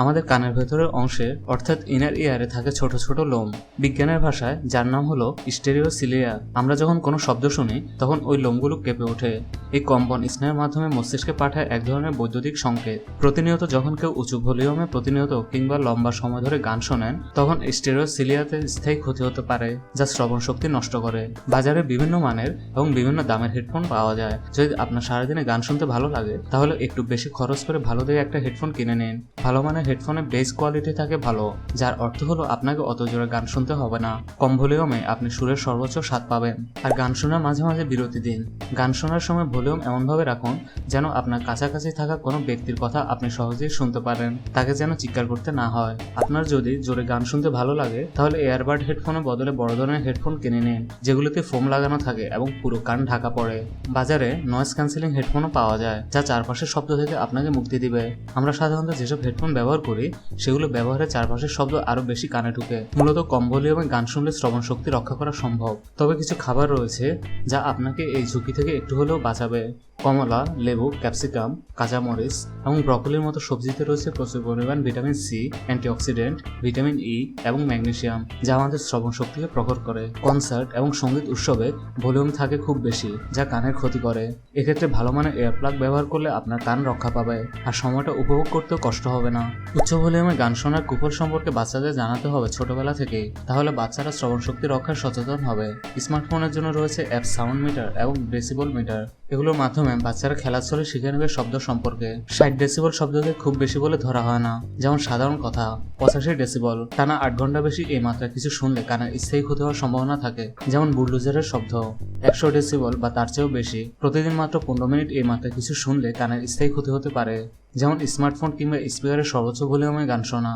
আমাদের কানের ভেতরের অংশে, অর্থাৎ ইনার ইয়ারে থাকে ছোট ছোট লোম। বিজ্ঞানের ভাষায় যার নাম হলো স্টেরিওসিলিয়া আমরা যখন কোনো শব্দ শুনি, তখন ওই লোমগুলো কেঁপে ওঠে। এই কম্পন স্নায়ুর মাধ্যমে মস্তিষ্কে পাঠায় এক ধরনের বৈদ্যুতিক সংকেত। প্রতিনিয়ত যখন কেউ উঁচু ভলিউমে প্রতিনিয়ত কিংবা লম্বা সময় ধরে গান শোনেন, তখন স্টেরিওসিলিয়াতে স্থায়ী ক্ষতি হতে পারে, যা শ্রবণ শক্তি নষ্ট করে। বাজারে বিভিন্ন মানের এবং বিভিন্ন দামের হেডফোন পাওয়া যায়। যদি আপনার সারাদিনে গান শুনতে ভালো লাগে, তাহলে একটু বেশি খরচ করে ভালো দেখে একটা হেডফোন কিনে নিন। ভালো মানের হেডফোনের বেস কোয়ালিটি থাকে ভালো, যার অর্থ হলো আপনাকে অত জোরে গান শুনতে হবে না। কম ভলিউমে আপনি সুরের সর্বোচ্চ স্বাদ পাবেন। আর গান শোনার মাঝে মাঝে বিরতি দিন। গান শোনার সময় ভলিউম এমনভাবে রাখুন যেন আপনার কাছাকাছি থাকা কোনো ব্যক্তির কথা আপনি সহজেই শুনতে পারেন, তাকে যেন চিৎকার করতে না হয়। আপনার যদি জোরে গান শুনতে ভালো লাগে, তাহলে এয়ারবাড হেডফোনের বদলে বড় ধরনের হেডফোন কিনে নিন, যেগুলোতে ফোম লাগানো থাকে এবং পুরো কান ঢাকা পড়ে। বাজারে নয়েজ ক্যান্সেলিং হেডফোনও পাওয়া যায়, যা চারপাশের শব্দ থেকে আপনাকে মুক্তি দিবে। আমরা সাধারণত যেসব হেডফোন ব্যবহার করি, সেগুলো ব্যবহারের চারপাশের শব্দ আরও বেশি কানে ঢুকে। মূলত কম ভলিউমে গান শুনলে শ্রবণ শক্তি রক্ষা করা সম্ভব। তবে কিছু খাবার রয়েছে, যা আপনাকে এই ঝুঁকি থেকে একটু হলেও বাঁচাবে। কমলা, লেবু, ক্যাপসিকাম, কাঁচামরিচ এবং ব্রকলির মতো সবজিতে রয়েছে প্রচুর পরিমাণ vitamin C, antioxidant, vitamin E এবং ম্যাগনেসিয়াম, যা আমাদের শ্রবণ শক্তিকে প্রখর করে। কনসার্ট এবং সংগীত উৎসবে ভলিউম থাকে খুব বেশি, যা কানের ক্ষতি করে। এক্ষেত্রে ভালো মানের এয়ার প্লাগ ব্যবহার করলে আপনার কান রক্ষা পাবে আর সময়টা উপভোগ করতেও কষ্ট হবে না। উচ্চ ভলিউমে গান শোনার কুফল সম্পর্কে বাচ্চাদের জানাতে হবে ছোটবেলা থেকেই, তাহলে বাচ্চারা শ্রবণ শক্তি রক্ষার সচেতন হবে। স্মার্টফোনের জন্য রয়েছে অ্যাপ সাউন্ড মিটার এবং ডেসিবল মিটার। এগুলোর মাধ্যমে বাচ্চারা খেলার ছলে শিখে নেবে শব্দ সম্পর্কে। ষাট ডেসিবল শব্দকে খুব বেশি বলে ধরা হয় না। যেমন সাধারণ কথা, পঁচাশি ডেসিবল টানা আট ঘণ্টা বেশি এই মাত্রায় কিছু শুনলে কানের স্থায়ী ক্ষতি হওয়ার সম্ভাবনা থাকে, যেমন বুলডোজারের শব্দ। একশো ডেসিবল বা তার চেয়েও বেশি, প্রতিদিন মাত্র পনেরো মিনিট এই মাত্রায় কিছু শুনলে কানের স্থায়ী ক্ষতি হতে পারে, যেমন স্মার্টফোন কিংবা স্পিকারের সর্বোচ্চ ভলিউমে গান শোনা।